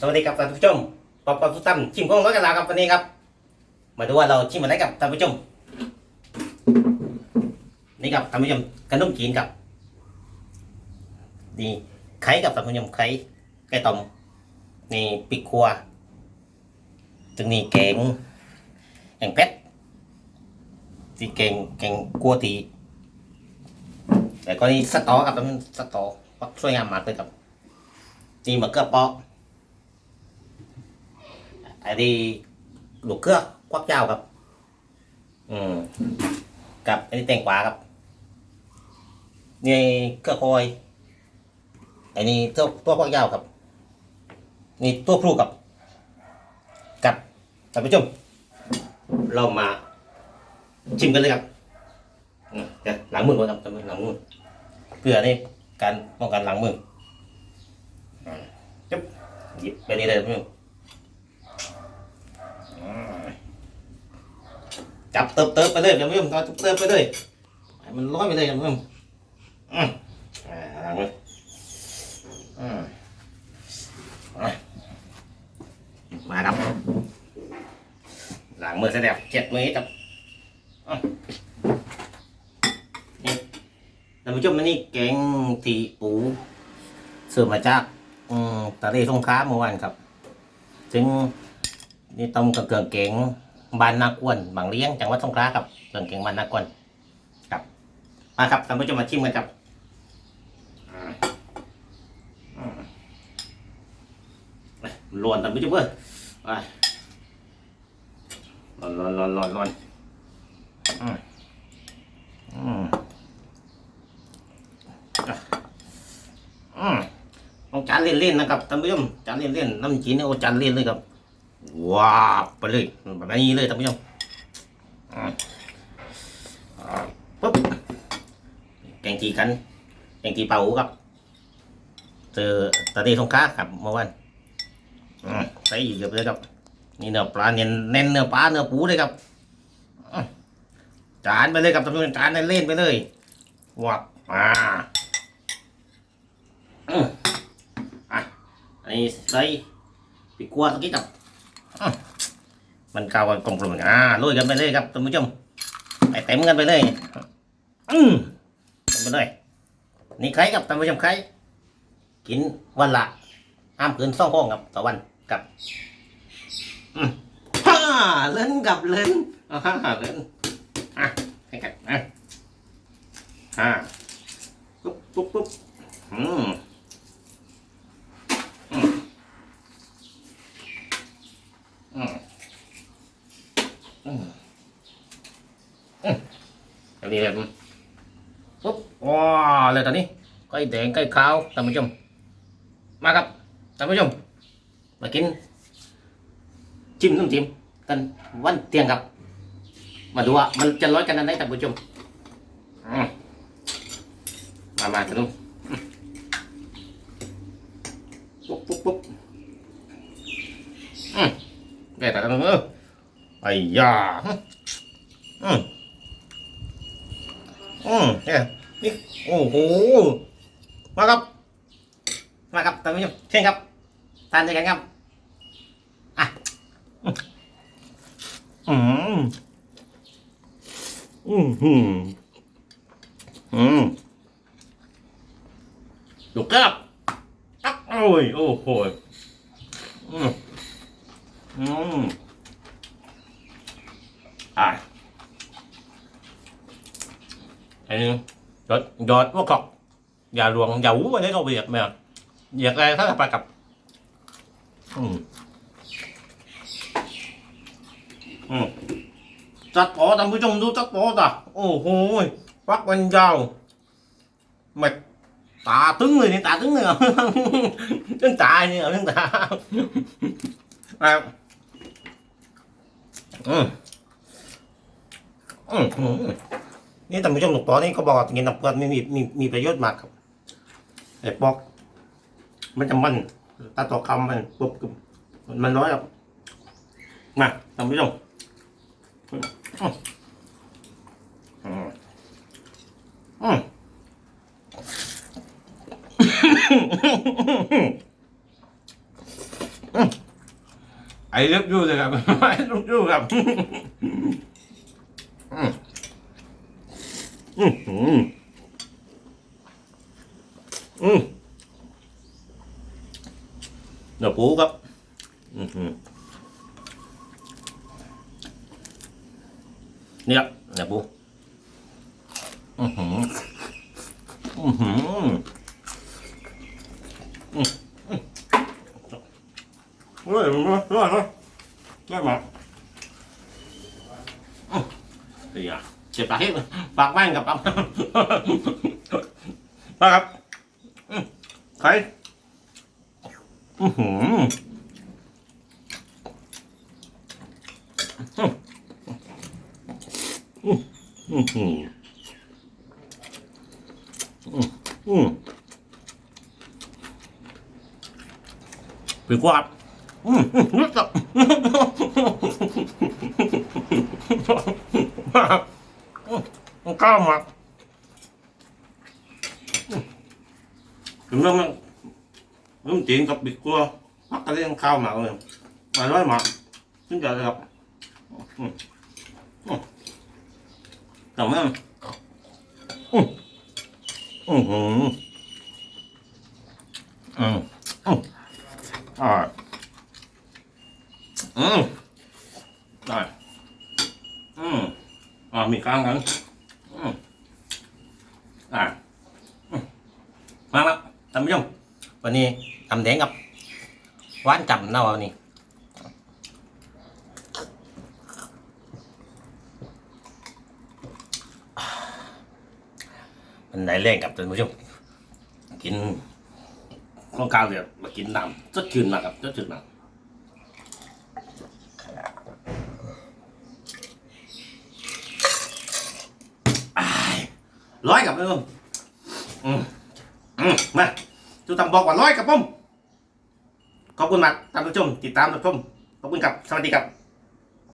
สวัสดีครับท่านผู้ชมปอบปอบสุตัมชิมของร้อยกันลาครับวันนี้ครับ มาดูว่าเราชิมอะไรกับท่านผู้ชม นี่ครับท่านผู้ชมขนมจีนครับ นี่ไข่กับท่านผู้ชมไข่ไก่ต้มนี่ปิกครัวถึงนี่แกงแกงเพชรที่แกงแกงกัวตีแต่ก็นี่สตอครับท่านสตอสวยงามมากเลยครับนี่มะเขือเปอก ไอ้ที่ลูกเครือควักเจ้าครับ อืมกับไอ้นี่แตงกวาครับนี่เครือคอยไอ้นี่ตัวตัวควักเจ้าครับ นี่ตัวพลูกับ กับท่านผู้ชมเรามาชิมกันเลยครับอืมเดี๋ยวล้างมือก่อนครับท่านผู้ชมล้างมือเพื่อนี่การป้องกันหล้างมือจุ๊บหยิบไปนี่เลยท่านผู้ชม จับเติบเติบไปเลยท่านผู้ชมจับเติบไปเลยมันร้อยไปเลยท่านผู้ชมอืมอ่าล้างมืออืมมาครับล้างมือเสร็จแล้วเจ็ดมือจับอะนี่ท่านผู้ชมอันนี้แกงทีปูเสิร์ฟมาจากอืมทะเลสงขลาเมื่อวานครับ ซึ่งนี่ต้มกับเครื่อแกง บ้านนากวนบางเลี้ยงจังหวัดสงขลาครับเรื่องแกงบ้านนากวนครับมาครับท่านผู้ชมมาชิมกันครับร้อนท่านผู้ชมเพื่อไปร้อนร้อนร้อนร้อนร้อนอืมอืมอืมต้องจานเล่นๆนะครับท่านผู้ชมจานเล่นๆน้ำจีนเนี่ยโอ้จานเล่นเลยครับ ว้าไปเลยแบบนี้เลยท่านผู้ชมอ่าอ่าปุ๊บแกงจีกันแกงจีเป่าหูครับเจอตะเดสงค้าครับเมื่อวานใส่อีกเกือบเลยครับนี่เนื้อปลาเน้นเน้นเนื้อปลาเนื้อปูเลยครับจานไปเลยครับท่านผู้ชมจานเล่นไปเลยวับอ่าอันนี้ใส่ปีกัวตะกี้กับ มันเข้ากันกลมกลมอ่าลุยกันไปเลยครับท่านผู้ชมไปเต็มกันไปเลยอืมไปเลยนี่ใครครับท่านผู้ชมใครกินวันละห้ามเกินสองห้องครับต่อวันกับอืมฮ่าเล่นกับเล่นอ่าฮ่าเล่นอะให้กันอะฮ่าปุ๊บปุ๊บปุ๊บอืมอืมอืม อืมอืม อันนี้เลยปุ๊บว้าเลยตอนนี้ไก่แดงไก่ขาวท่านผู้ชม มาครับท่านผู้ชม มากิน จิ้มน้ำจิ้มกันวันเตียงครับ มาดูว่ามันจะร้อยกันอันไหนท่านผู้ชมมมามาท่านผู้ชมปุ๊บปุ๊บปุ๊บอืมแกแต่ท่านผู้ชมเออไอ้ยาอืม อืมเนี่ยนี่โอ้โหมาครับ มาครับท่านผู้ชมเช่นครับทานด้วยกันครับอะอืมอืมอืมอืมดูครับอักโอ้ยโอ้โหอืมอืมอะ อันนี้ยอดยอดวกเขาอย่าหลวงอย่าหูไปได้เขาเบียดไหมอะเหยียดอะไรถ้าไปกับ อืมอืมจัดปอท่านผู้ชมดูจัดปอต่ะโอ้โหฟักมันยาวไม่ตาตึงเลยนี่ตาตึงเลยเหรอตึงตาเนี่ยตึงตาอะอืมอืม นี่ท่านผู้ชมหลวงปอนี่เขาบอกว่ากินน้ำเกลือมีมีมีมีประโยชน์มากครับไอ้ปอก มันจะมันตาต่อคำมันปุ๊บมันร้อยครับมาท่านผู้ชมอืมอืมอืมอืม I love you เลยครับ I love you ครับ อืมอืมอืม อืมเนื้อปูครับอืมอืมนี่ครับเนื้อปูอือหืออือหืออืมอืมเฮ้ยมันมาได้ไหมได้ไหมอืมเดี๋ยวเจ็บปากให้ปากแม่งกับปากมาครับอืม ใครอือหืออืมอืมอืมอืมเป็นกวาดอืมอืมนึกจับมันก้าวมา ถึงเรื่องมันเรื่องจีนกับบิดกลัวพักกันเรื่องข้าวหมาเลยมาร้อยหมาขึ้นใจเลยครับแต่ว่าอืมอืมอืมอืมอืมอ่าอืมได้อืมอ่ามีกลางกันอืมอ่า ท่านผู้ชมวันนี้ทำแดงกับหวานจำเน่าวันนี้มันไหนแรงกับท่านผู้ชมกินข้าวกาวเดี๋ยวมากินน้ำสดชื่นนะครับสดชื่นนะอ้ายร้อยกับท่านผู้ชมอืมอืมมา จูตำบอกว่าร้อยกับผมขอบคุณมากตามผู้ชมติดตามรับชมขอบคุณครับสวัสดีครับ